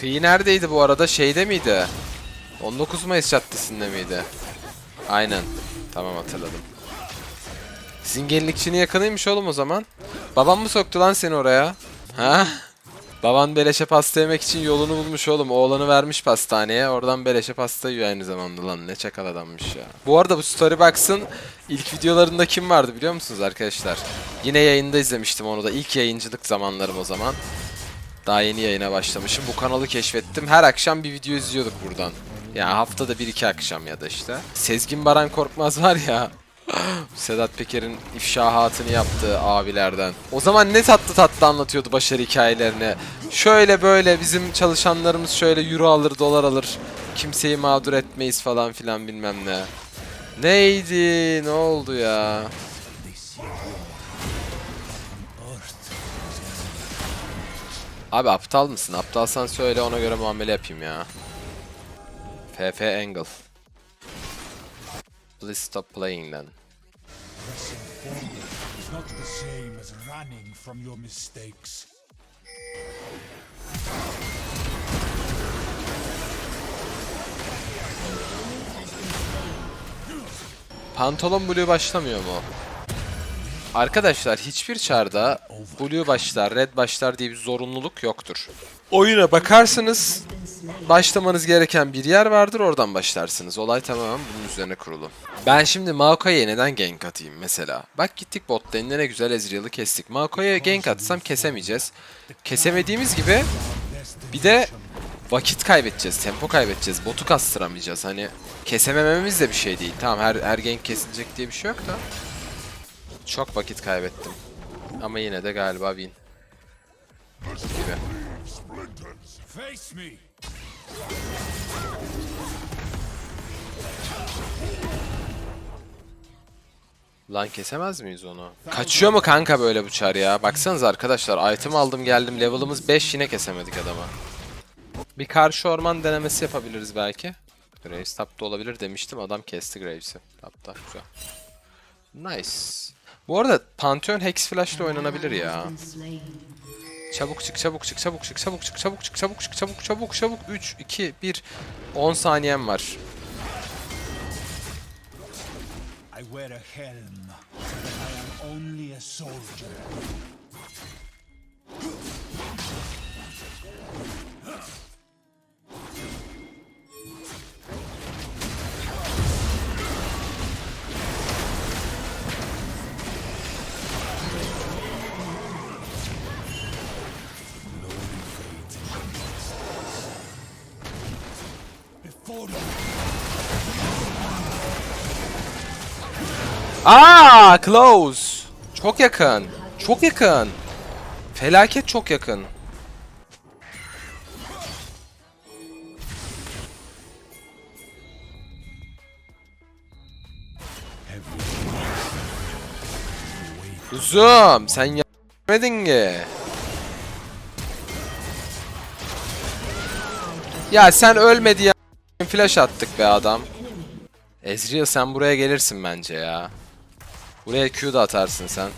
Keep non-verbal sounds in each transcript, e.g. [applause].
Kıyı neredeydi bu arada? Şeyde miydi? 19 Mayıs Caddesi'nde miydi? Aynen. Tamam hatırladım. Sizin gelinlikçinin yakınıymış oğlum o zaman. Babam mı soktu lan seni oraya? Ha? Baban beleşe pasta yemek için yolunu bulmuş oğlum. Oğlanı vermiş pastaneye. Oradan beleşe pasta yiyor aynı zamanda lan. Ne çakal adammış ya. Bu arada bu Storybox'ın ilk videolarında kim vardı biliyor musunuz arkadaşlar? Yine yayında izlemiştim onu da. İlk yayıncılık zamanlarım o zaman. Daha yeni yayına başlamışım. Bu kanalı keşfettim. Her akşam bir video izliyorduk buradan. Ya haftada bir iki akşam ya da işte. Sezgin Baran Korkmaz var ya. [laughs] Sedat Peker'in ifşahatını yaptığı abilerden. O zaman ne tatlı tatlı anlatıyordu başarı hikayelerini. Şöyle böyle bizim çalışanlarımız şöyle euro alır dolar alır. Kimseyi mağdur etmeyiz falan filan bilmem ne. Neydi? Ne oldu ya? Abi aptal mısın? Aptalsan söyle ona göre muamele yapayım ya. FF Angle. Please stop playing then. Pantolon Blue başlamıyor mu? Arkadaşlar hiçbir çarda Blue başlar, Red başlar diye bir zorunluluk yoktur. Oyuna bakarsınız, başlamanız gereken bir yer vardır oradan başlarsınız. Olay tamamen bunun üzerine kurulu. Ben şimdi Maokai'ye neden gank atayım mesela? Bak gittik bot lane'de ne güzel Ezreal'ı kestik. Maokai'ye gank atsam kesemeyeceğiz. Kesemediğimiz gibi bir de vakit kaybedeceğiz, tempo kaybedeceğiz, botu kastıramayacağız. Hani kesemememiz de bir şey değil. Tamam her, her gank kesilecek diye bir şey yok da. Çok vakit kaybettim. Ama yine de galiba win. Gibi. Lan kesemez miyiz onu? Kaçıyor mu kanka böyle bu çar ya? Baksanıza arkadaşlar item aldım geldim level'ımız 5 yine kesemedik adama. Bir karşı orman denemesi yapabiliriz belki. Graves tapta olabilir demiştim adam kesti Graves'i. Tapta güzel. Nice. Bu arada Pantheon Hex Flash ile oynanabilir ya. Çabuk çık çabuk çık çabuk çık çabuk çık çabuk çık çabuk çık çabuk çabuk çabuk 3 2 1 10 saniyem var. I wear a helm, but I am only a soldier. Aa, close. Çok yakın. Çok yakın. Felaket çok yakın. Uzum, sen yapmadın ki. Ya sen ölmedi ya. Flash attık be adam. Ezreal sen buraya gelirsin bence ya. Buraya Q da atarsın sen.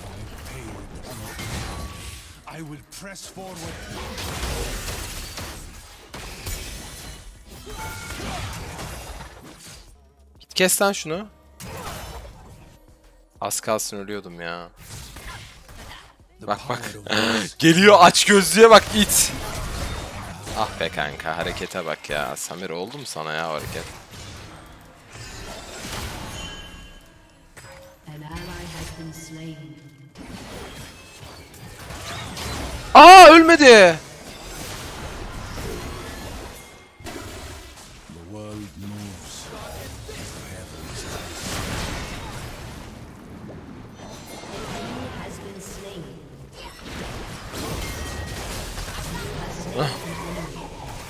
Git kes lan şunu. Az kalsın ölüyordum ya. Bak bak. [laughs] Geliyor aç gözlüğe bak it. Ah be kanka harekete bak ya. Samir oldu mu sana ya hareket? Aa ölmedi.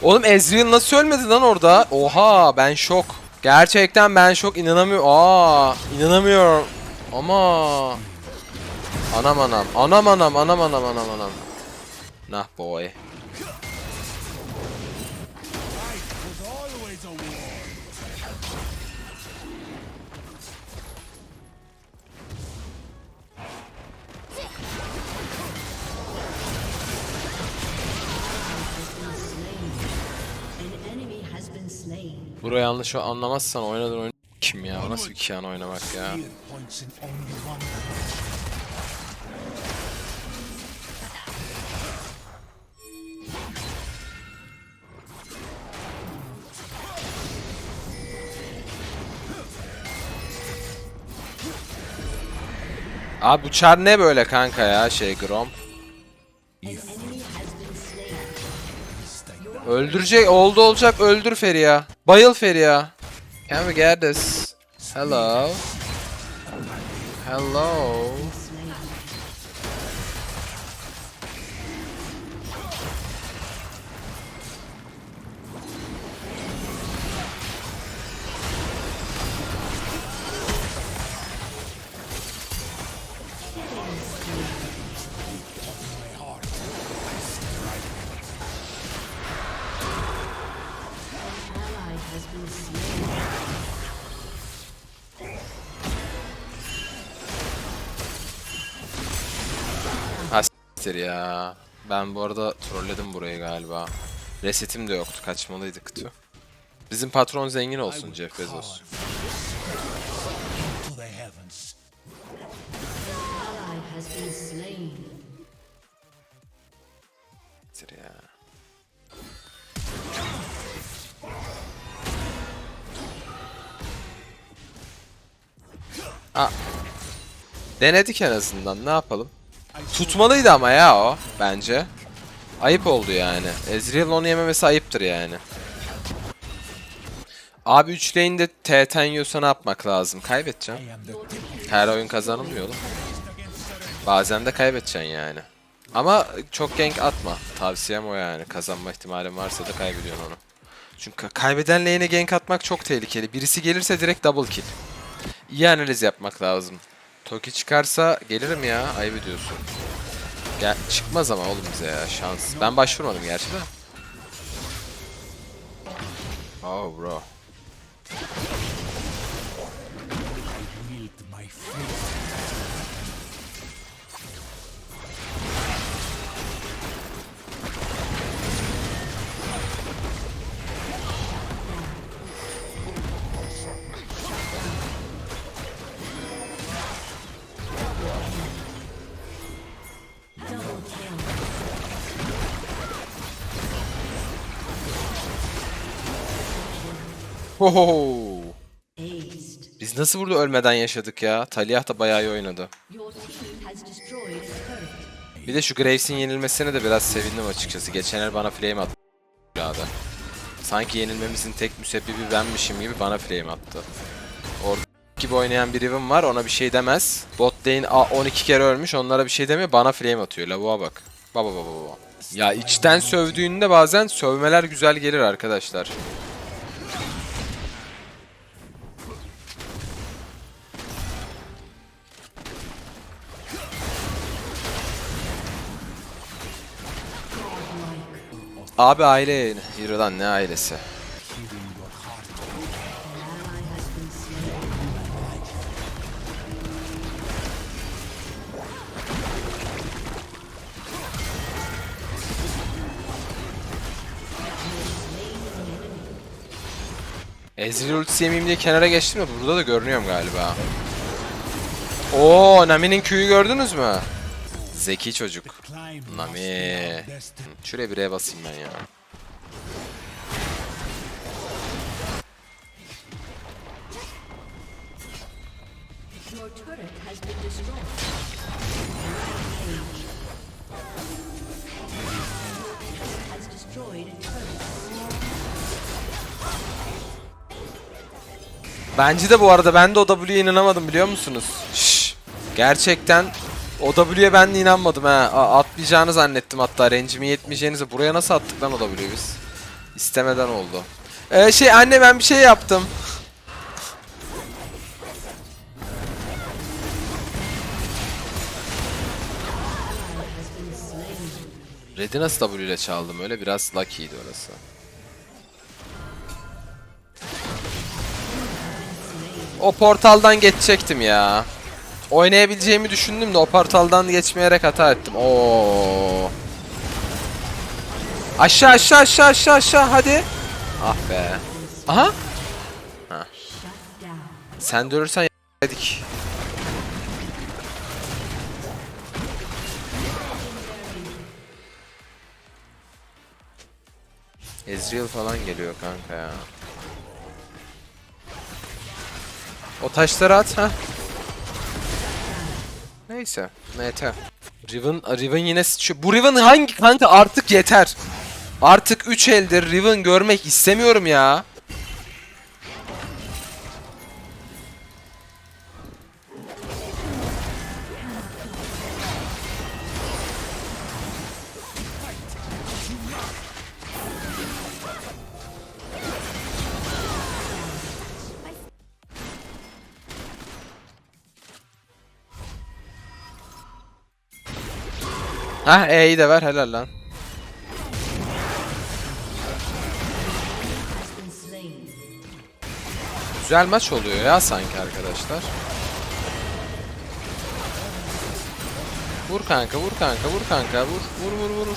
Oğlum Ezreal nasıl ölmedi lan orada? Oha ben şok. Gerçekten ben şok inanamıyorum. Aa inanamıyorum. Ama Anam anam. Anam anam anam anam anam anam. Nah boy. was always a war. Burayı yanlış anlamazsan oynadın oyun kim ya? Nasıl bir Kian oynamak ya? Abi bu çar ne böyle kanka ya şey Grom? Öldürecek oldu olacak öldür Feriha. Bayıl Feriha. Can we get this? Hello. Hello. Siktir ya. Ben bu arada trolledim burayı galiba. Resetim de yoktu. Kaçmalıydık tüh. Bizim patron zengin olsun Jeff Bezos. Siktir ya. Aa. Denedik en azından. Ne yapalım? Tutmalıydı ama ya o bence. Ayıp oldu yani. Ezreal onu yememesi ayıptır yani. Abi 3 lane'de TT'n yiyorsa ne yapmak lazım? Kaybedeceğim. Her oyun kazanılmıyor oğlum. Bazen de kaybedeceksin yani. Ama çok gank atma. Tavsiyem o yani. Kazanma ihtimalin varsa da kaybediyorsun onu. Çünkü kaybeden lane'e gank atmak çok tehlikeli. Birisi gelirse direkt double kill. İyi analiz yapmak lazım. Toki çıkarsa gelirim ya. Ayıp ediyorsun. Gel, çıkmaz ama oğlum bize ya şans. Ben başvurmadım gerçi de. Oh bro. Hoho. Biz nasıl burada ölmeden yaşadık ya? Taliyah da bayağı iyi oynadı. Bir de şu Graves'in yenilmesine de biraz sevindim açıkçası. Geçen el bana flame attı. Sanki yenilmemizin tek müsebbibi benmişim gibi bana flame attı. Orada gibi oynayan bir Riven var ona bir şey demez. Bot lane a- 12 kere ölmüş onlara bir şey demiyor bana flame atıyor. Lavuğa bak. Baba baba baba. Ya içten sövdüğünde bazen sövmeler güzel gelir arkadaşlar. Abi aile yayını. Ne ailesi. Ezreal ultisi yemeyeyim diye kenara geçtim de burada da görünüyorum galiba. Oo Nami'nin Q'yu gördünüz mü? Zeki çocuk. Nami. Şuraya bir E basayım ben ya. Bence de bu arada ben de o W'ye inanamadım biliyor musunuz? Şşş. Gerçekten o W'ye ben de inanmadım ha. Atmayacağını zannettim hatta. Range'imi yetmeyeceğinizi. Buraya nasıl attık lan o W'yi biz? İstemeden oldu. Ee, şey anne ben bir şey yaptım. Red'i nasıl W ile çaldım öyle biraz lucky'ydi orası. O portaldan geçecektim ya. Oynayabileceğimi düşündüm de o portaldan geçmeyerek hata ettim. Oo. Aşağı aşağı aşağı aşağı aşağı hadi. Ah be. Aha Sen de ölürsen yedik. Ezreal falan geliyor kanka ya. O taşları at ha. Neyse. NT. Riven, Riven yine sıçıyor. Bu Riven hangi kanka artık yeter. Artık 3 eldir Riven görmek istemiyorum ya. Hah E'yi de ver helal lan. Güzel maç oluyor ya sanki arkadaşlar. Vur kanka, vur kanka, vur kanka, vur, vur, vur, vur.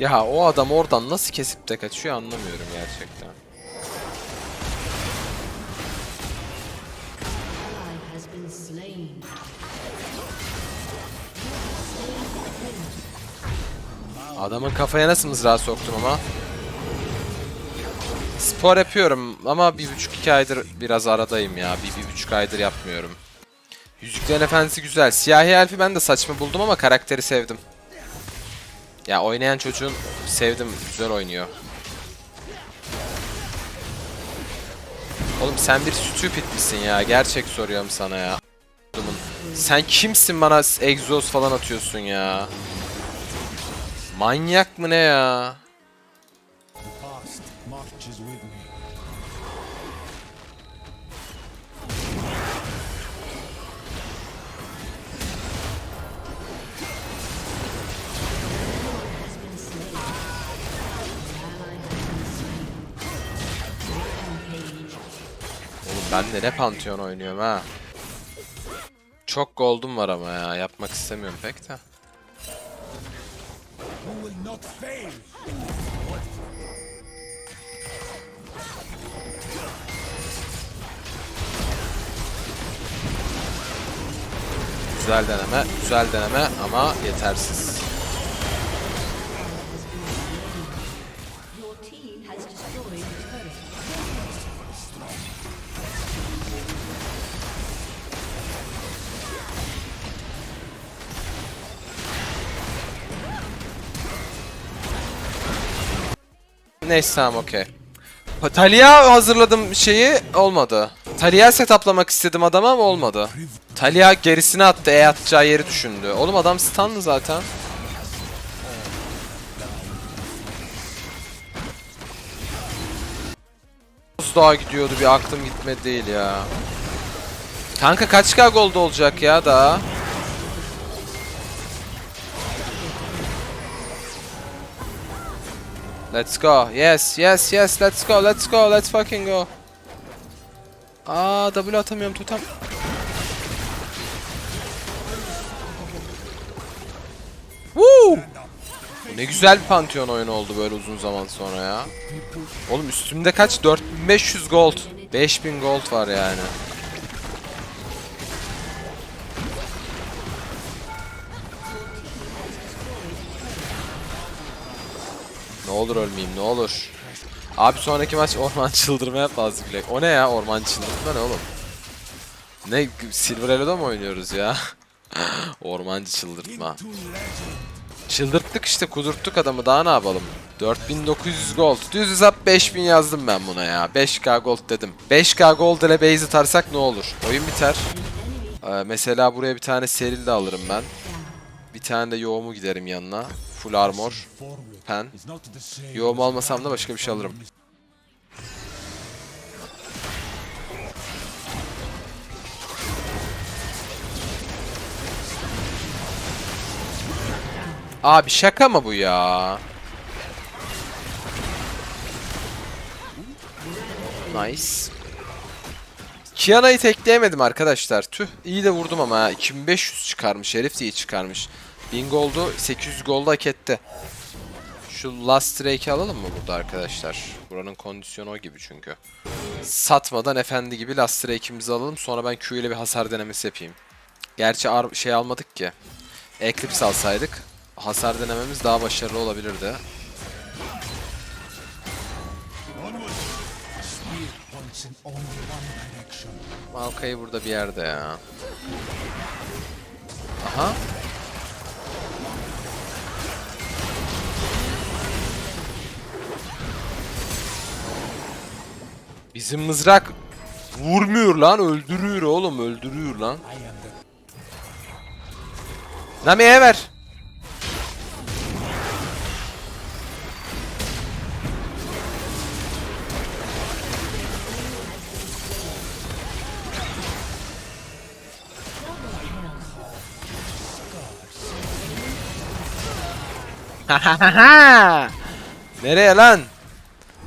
Ya o adam oradan nasıl kesip de kaçıyor anlamıyorum gerçekten. Adamın kafaya nasıl mızrağı soktum ama. Spor yapıyorum ama bir buçuk iki aydır biraz aradayım ya. Bir, bir buçuk aydır yapmıyorum. Yüzüklerin Efendisi güzel. Siyahi Elf'i ben de saçma buldum ama karakteri sevdim. Ya oynayan çocuğun sevdim. Güzel oynuyor. Oğlum sen bir stupid misin ya? Gerçek soruyorum sana ya. Sen kimsin bana egzoz falan atıyorsun ya? Manyak mı ne ya? Ben de ne Pantheon oynuyorum ha. Çok gold'um var ama ya. Yapmak istemiyorum pek de. Güzel deneme, güzel deneme ama yetersiz. Neyse tamam okey. Talia hazırladım şeyi olmadı. Talia setaplamak istedim adama ama olmadı. Talia gerisine attı E atacağı yeri düşündü. Oğlum adam stunlı zaten. Daha gidiyordu bir aklım gitmedi değil ya. Kanka kaç k gold olacak ya daha? Let's go. Yes, yes, yes. Let's go. Let's go. Let's fucking go. Aa, W atamıyorum totem. Woo! Ne güzel bir Pantheon oyunu oldu böyle uzun zaman sonra ya. Oğlum üstümde kaç? 4500 gold. 5000 gold var yani. Ne olur ölmeyeyim ne olur. Abi sonraki maç orman [laughs] çıldırmaya fazla bile. O ne ya orman çıldırma ne oğlum? Ne Silver Elo'da mı oynuyoruz ya? [laughs] Ormancı çıldırtma. Çıldırttık işte kudurttuk adamı daha ne yapalım? 4900 gold. Düz hesap 5000 yazdım ben buna ya. 5k gold dedim. 5k gold ile base atarsak ne olur? Oyun biter. Ee, mesela buraya bir tane seril de alırım ben. Bir tane de yoğumu giderim yanına. Full armor. Pen. as almasam da başka bir şey alırım. Abi şaka mı bu ya? Nice. Kiana'yı tekleyemedim arkadaşlar. Tüh iyi de vurdum ama ha. 2500 çıkarmış. Herif de iyi çıkarmış. 1000 gold'u 800 gold hak etti. Şu Last Drake'i alalım mı burada arkadaşlar? Buranın kondisyonu o gibi çünkü. Satmadan efendi gibi Last Drake'imizi alalım. Sonra ben Q ile bir hasar denemesi yapayım. Gerçi şey almadık ki. Eclipse alsaydık hasar denememiz daha başarılı olabilirdi. Maokai burada bir yerde ya. Aha. Bizim mızrak vurmuyor lan öldürüyor oğlum öldürüyor lan. Nami'ye ver. [laughs] Nereye lan?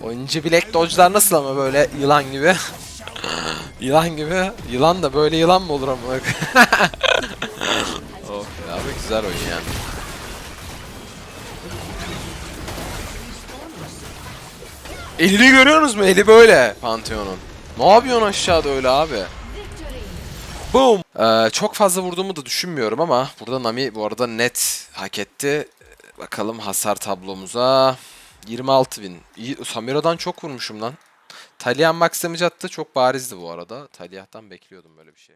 Oyuncu bilek dodge'lar nasıl ama böyle yılan gibi? yılan gibi. Yılan da böyle yılan mı olur ama? [laughs] oh abi güzel oyun yani. Elini görüyorsunuz mu? Eli böyle Pantheon'un. Ne yapıyorsun aşağıda öyle abi? Boom. Ee, çok fazla vurduğumu da düşünmüyorum ama burada Nami bu arada net hak etti. Bakalım hasar tablomuza. 26.000. İyi, Samira'dan çok vurmuşum lan. Talian max attı. Çok barizdi bu arada. Taliah'tan bekliyordum böyle bir şey.